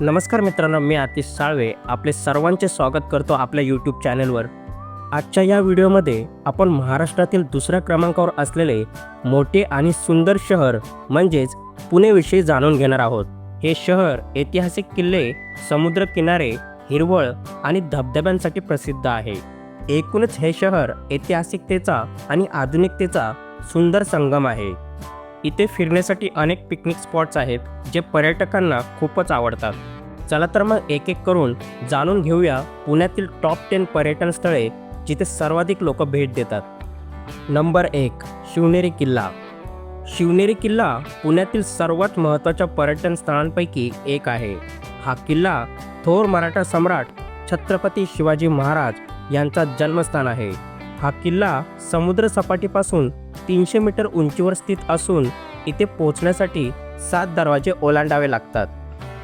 नमस्कार मित्रांनो मी आतिश साळवे आपले सर्वांचे स्वागत करतो आपल्या यूट्यूब चॅनलवर आजच्या या व्हिडिओमध्ये आपण महाराष्ट्रातील दुसऱ्या क्रमांकावर असलेले मोठे आणि सुंदर शहर म्हणजेच पुणेविषयी जाणून घेणार आहोत. हे शहर ऐतिहासिक किल्ले समुद्रकिनारे हिरवळ आणि धबधब्यांसाठी प्रसिद्ध आहे. एकूणच हे शहर ऐतिहासिकतेचा आणि आधुनिकतेचा सुंदर संगम आहे. इथे फिरण्यासाठी अनेक पिकनिक स्पॉट्स आहेत जे पर्यटकांना खूपच आवडतात. चला तर मग एक एक करून जाणून घेऊया पुण्यातील टॉप टेन पर्यटन स्थळे जिथे सर्वाधिक लोक भेट देतात. नंबर एक शिवनेरी किल्ला. शिवनेरी किल्ला पुण्यातील सर्वात महत्त्वाच्या पर्यटन स्थळांपैकी एक आहे. हा किल्ला थोर मराठा सम्राट छत्रपती शिवाजी महाराज यांचा जन्मस्थान आहे. हा किल्ला समुद्रसपाटीपासून तीनशे मीटर उंचीवर स्थित असून इथे पोहोचण्यासाठी सात दरवाजे ओलांडावे लागतात.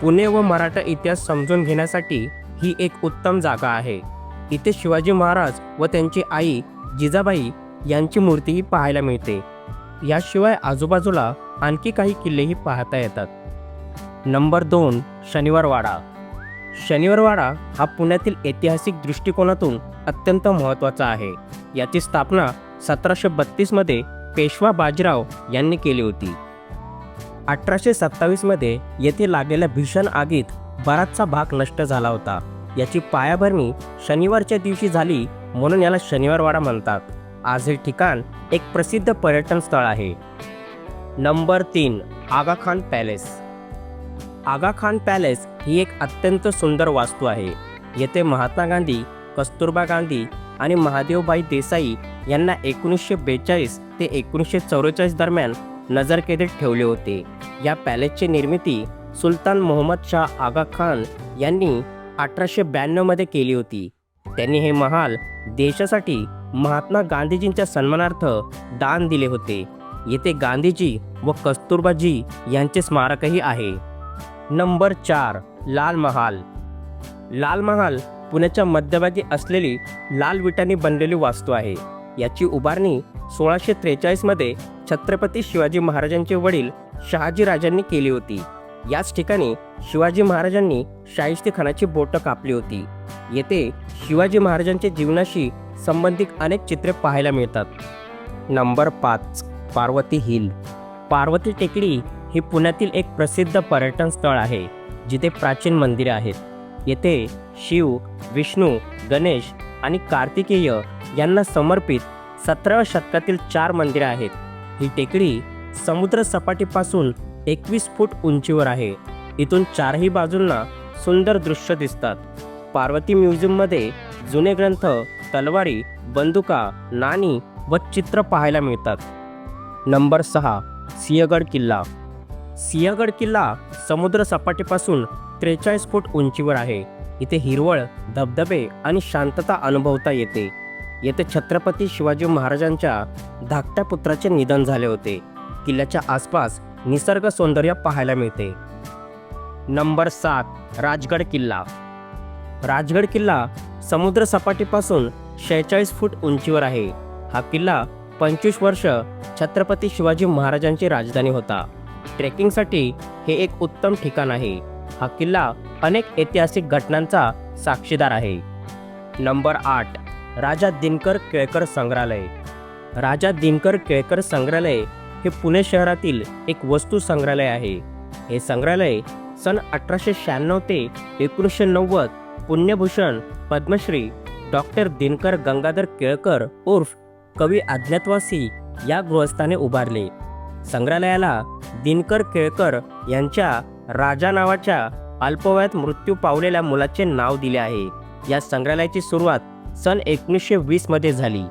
पुणे व मराठा इतिहास समजून घेण्यासाठी ही एक उत्तम जागा आहे. इथे शिवाजी महाराज व त्यांची आई जिजाबाई यांची मूर्तीही पाहायला मिळते. याशिवाय आजूबाजूला आणखी काही किल्लेही पाहता येतात. नंबर दोन शनिवारवाडा. शनिवारवाडा हा पुण्यातील ऐतिहासिक दृष्टिकोनातून अत्यंत महत्त्वाचा आहे. याची स्थापना सतराशे बत्तीसमध्ये पेशवा बाजीराव यांनी केली होती. अठराशे सत्तावीसमध्ये येथे लागलेल्या भीषण आगीत बराचसा भाग नष्ट झाला होता. याची पायाभरणी शनिवारच्या दिवशी झाली म्हणून याला शनिवारवाडा म्हणतात. आज हे ठिकाण एक प्रसिद्ध पर्यटन स्थळ आहे. नंबर तीन आगा खान पॅलेस. आगा खान पॅलेस ही एक अत्यंत सुंदर वास्तू आहे. येथे महात्मा गांधी कस्तुरबा गांधी आणि महादेवबाई देसाई यांना एकोणीसशे बेचाळीस ते एकोणीसशे चौवेचाळीस दरम्यान नजरकेदीत ठेवले होते. या पॅलेसची निर्मिती सुलतान मोहम्मद शाह आगा खान यांनी अठराशे ब्याण्णवमध्ये केली होती. त्यांनी हे महाल देशासाठी महात्मा गांधीजींच्या सन्मानार्थ दान दिले होते. येथे गांधीजी व कस्तुरबाजी यांचे स्मारकही आहे. नंबर चार लाल महाल. लाल महाल पुण्याच्या मध्यभागी असलेली लाल विटांनी बनलेली वास्तू आहे. याची उभारणी सोळाशे त्रेचाळीसमध्ये छत्रपती शिवाजी महाराजांचे वडील शहाजी राजांनी केली होती. याच ठिकाणी शिवाजी महाराजांनी शाहिस्ते खानाची बोटं कापली होती. येथे शिवाजी महाराजांच्या जीवनाशी संबंधित अनेक चित्रे पाहायला मिळतात. नंबर पाच पार्वती हिल. पार्वती टेकडी ही पुण्यातील एक प्रसिद्ध पर्यटन स्थळ आहे जिथे प्राचीन मंदिरे आहेत. येथे शिव विष्णू गणेश आणि कार्तिकेय यांना समर्पित सतराव्या शतकातील चार मंदिरे आहेत. ही टेकडी समुद्र सपाटीपासून एकवीस फूट उंचीवर आहे. इथून चारही बाजूंना सुंदर दृश्य दिसतात. पार्वती म्युझियममध्ये जुने ग्रंथ तलवारी बंदुका नाणी व चित्र पाहायला मिळतात. नंबर सहा सिंहगड किल्ला. सिंहगड किल्ला समुद्र सपाटीपासून त्रेचाळीस फूट उंचीवर आहे. इथे हिरवळ धबधबे आणि शांतता अनुभवता येते. येथे छत्रपती शिवाजी महाराजांच्या धाकट्या पुत्राचे निधन झाले होते. किल्ल्याच्या आसपास निसर्ग सौंदर्य पाहायला मिळते. नंबर सात राजगड किल्ला. राजगड किल्ला समुद्र सपाटीपासून शेहेचाळीस फूट उंचीवर आहे. हा किल्ला पंचवीस वर्ष छत्रपती शिवाजी महाराजांची राजधानी होता. ट्रेकिंगसाठी हे एक उत्तम ठिकाण आहे. हा किल्ला अनेक ऐतिहासिक घटनांचा साक्षीदार आहे. नंबर आठ राजा दिनकर केळकर संग्रहालय. राजा दिनकर केळकर संग्रहालय हे पुणे शहरातील एक वस्तू संग्रहालय आहे. हे संग्रहालय सन अठराशे शहाण्णव ते एकोणीसशे नव्वद पुण्यभूषण पद्मश्री डॉक्टर दिनकर गंगाधर केळकर उर्फ कवी अज्ञातवासी या गृहस्थाने उभारले. संग्रहालयाला दिनकर केळकर यांच्या राजा नावाच्या अल्पवयात मृत्यू पावलेल्या मुलाचे नाव दिले आहे. या संग्रहालयाची सुरुवात सन एकोणीसशे वीसमध्ये झाली.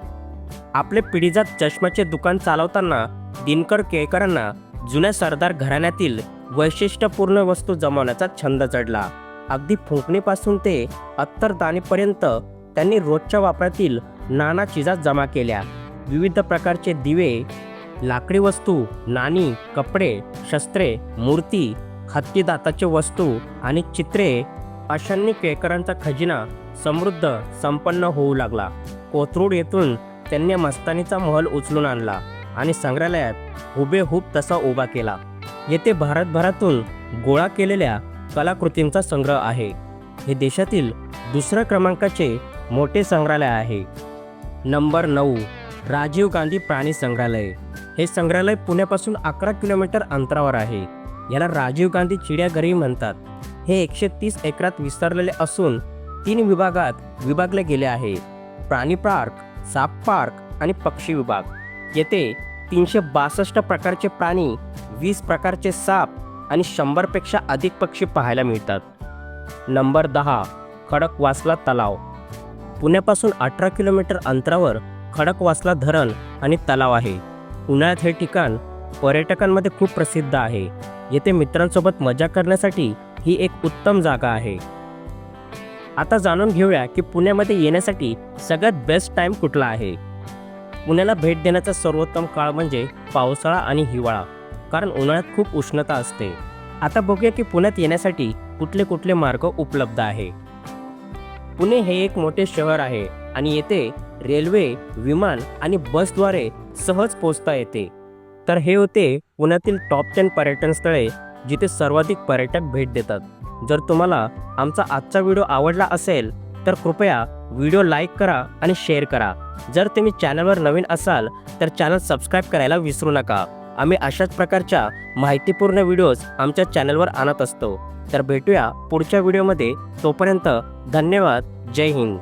आपले पिढीजात चष्म्याचे दुकान चालवताना दिनकर केळकरांना जुन्या सरदार घराण्यातील वैशिष्ट्यपूर्ण वस्तू जमवण्याचा छंद चढला. अगदी फुंकणीपासून ते अत्तरदाणीपर्यंत त्यांनी रोजच्या वापरातील नाना चिजा जमा केल्या. विविध प्रकारचे दिवे लाकडी वस्तू नाणी कपडे शस्त्रे मूर्ती हत्तीदाताचे वस्तू आणि चित्रे अशांनी केळकरांचा खजिना समृद्ध संपन्न होऊ लागला. कोथरूड येथून त्यांनी मस्तानीचा महल उचलून आणला आणि संग्रहालयात हुबेहूब तसा उभा केला. येथे भारतभरातून गोळा केलेल्या कलाकृतींचा संग्रह आहे. हे देशातील दुसऱ्या क्रमांकाचे मोठे संग्रहालय आहे. नंबर नऊ राजीव गांधी प्राणी संग्रहालय. हे संग्रहालय पुण्यापासून अकरा किलोमीटर अंतरावर आहे. याला राजीव गांधी चिडियाघरही म्हणतात. हे एकशे तीस एकरात विस्तारलेले असून तीन विभागात विभागले गेले आहे. प्राणी पार्क साप पार्क आणि पक्षी विभाग. येथे तीनशे बासष्ट प्रकारचे प्राणी वीस प्रकारचे साप आणि शंभरपेक्षा अधिक पक्षी पाहायला मिळतात. नंबर दहा खडकवासला तलाव. पुण्यापासून अठरा किलोमीटर अंतरावर खडकवासला धरण आणि तलाव आहे. उन्हाळ्यात हे ठिकाण पर्यटकांमध्ये खूप प्रसिद्ध आहे. येथे मित्रांसोबत मजा करण्यासाठी ही एक उत्तम जागा आहे. आता जाणून घेऊया की पुण्यामध्ये येण्यासाठी सगळ्यात बेस्ट टाईम कुठला आहे. पुण्याला भेट देण्याचा सर्वोत्तम काळ म्हणजे पावसाळा आणि हिवाळा कारण उन्हाळ्यात खूप उष्णता असते. आता बघूया की पुण्यात येण्यासाठी कुठले कुठले मार्ग उपलब्ध आहे. पुणे हे एक मोठे शहर आहे आणि येथे रेल्वे विमान आणि बसद्वारे सहज पोहोचता येते. तर हे होते पुण्यातील टॉप टेन पर्यटन स्थळे जिथे सर्वाधिक पर्यटक भेट देतात. जर तुम्हाला आमचा आजचा व्हिडिओ आवडला असेल तर कृपया व्हिडिओ लाईक करा आणि शेअर करा. जर तुम्ही चॅनलवर नवीन असाल तर चॅनल सबस्क्राईब करायला विसरू नका. आम्ही अशाच प्रकारच्या माहितीपूर्ण व्हिडिओज आमच्या चॅनलवर आणत असतो. तर भेटूया पुढच्या व्हिडिओमध्ये. तोपर्यंत धन्यवाद. जय हिंद.